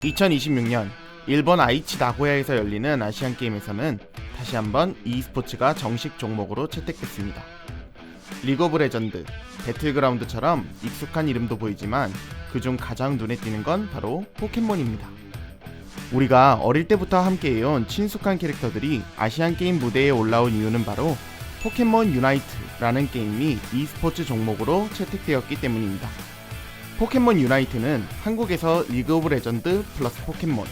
2026년 일본 아이치 나고야에서 열리는 아시안 게임에서는 다시 한번 e스포츠가 정식 종목으로 채택됐습니다. 리그 오브 레전드, 배틀그라운드처럼 익숙한 이름도 보이지만 그중 가장 눈에 띄는 건 바로 포켓몬입니다. 우리가 어릴 때부터 함께해온 친숙한 캐릭터들이 아시안 게임 무대에 올라온 이유는 바로 포켓몬 유나이트라는 게임이 e스포츠 종목으로 채택되었기 때문입니다. 포켓몬 유나이트는 한국에서 리그 오브 레전드 플러스 포켓몬,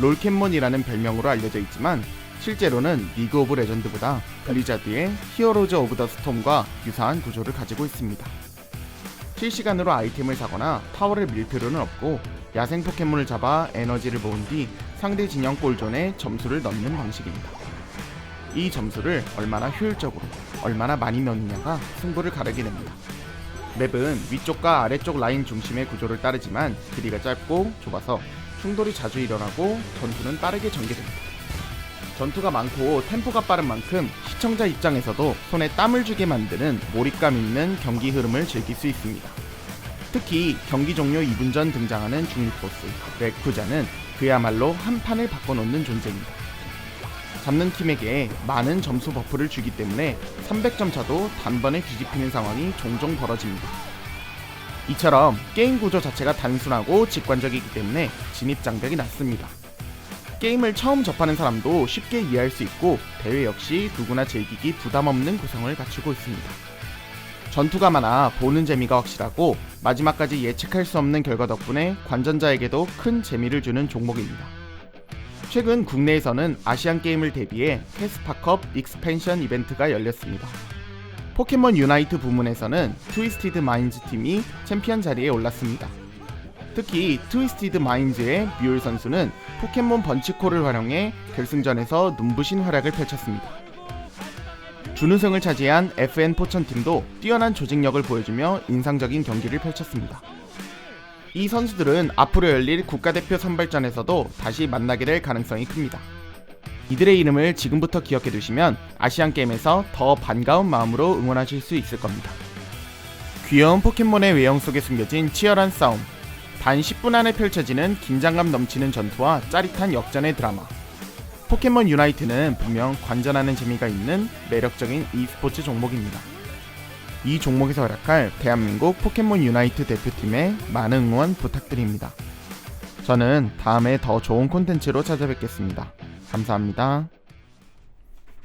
롤켓몬이라는 별명으로 알려져 있지만 실제로는 리그 오브 레전드보다 블리자드의 히어로즈 오브 더 스톰과 유사한 구조를 가지고 있습니다. 실시간으로 아이템을 사거나 타워를 밀 필요는 없고 야생 포켓몬을 잡아 에너지를 모은 뒤 상대 진영 골존에 점수를 넣는 방식입니다. 이 점수를 얼마나 효율적으로, 얼마나 많이 넣느냐가 승부를 가르게 됩니다. 맵은 위쪽과 아래쪽 라인 중심의 구조를 따르지만 길이가 짧고 좁아서 충돌이 자주 일어나고 전투는 빠르게 전개됩니다. 전투가 많고 템포가 빠른 만큼 시청자 입장에서도 손에 땀을 주게 만드는 몰입감 있는 경기 흐름을 즐길 수 있습니다. 특히 경기 종료 2분 전 등장하는 중립보스 레쿠자는 그야말로 한 판을 바꿔놓는 존재입니다. 잡는 팀에게 많은 점수 버프를 주기 때문에 300점 차도 단번에 뒤집히는 상황이 종종 벌어집니다. 이처럼 게임 구조 자체가 단순하고 직관적이기 때문에 진입 장벽이 낮습니다. 게임을 처음 접하는 사람도 쉽게 이해할 수 있고 대회 역시 누구나 즐기기 부담 없는 구성을 갖추고 있습니다. 전투가 많아 보는 재미가 확실하고 마지막까지 예측할 수 없는 결과 덕분에 관전자에게도 큰 재미를 주는 종목입니다. 최근 국내에서는 아시안 게임을 대비해 캐스파컵 익스펜션 이벤트가 열렸습니다. 포켓몬 유나이트 부문에서는 트위스티드 마인즈 팀이 챔피언 자리에 올랐습니다. 특히 트위스티드 마인즈의 뮤얼 선수는 포켓몬 번치콜을 활용해 결승전에서 눈부신 활약을 펼쳤습니다. 준우승을 차지한 FN 포천 팀도 뛰어난 조직력을 보여주며 인상적인 경기를 펼쳤습니다. 이 선수들은 앞으로 열릴 국가대표 선발전에서도 다시 만나게 될 가능성이 큽니다. 이들의 이름을 지금부터 기억해 두시면 아시안 게임에서 더 반가운 마음으로 응원하실 수 있을 겁니다. 귀여운 포켓몬의 외형 속에 숨겨진 치열한 싸움, 단 10분 안에 펼쳐지는 긴장감 넘치는 전투와 짜릿한 역전의 드라마. 포켓몬 유나이트는 분명 관전하는 재미가 있는 매력적인 e스포츠 종목입니다. 이 종목에서 활약할 대한민국 포켓몬 유나이트 대표팀에 많은 응원 부탁드립니다. 저는 다음에 더 좋은 콘텐츠로 찾아뵙겠습니다. 감사합니다.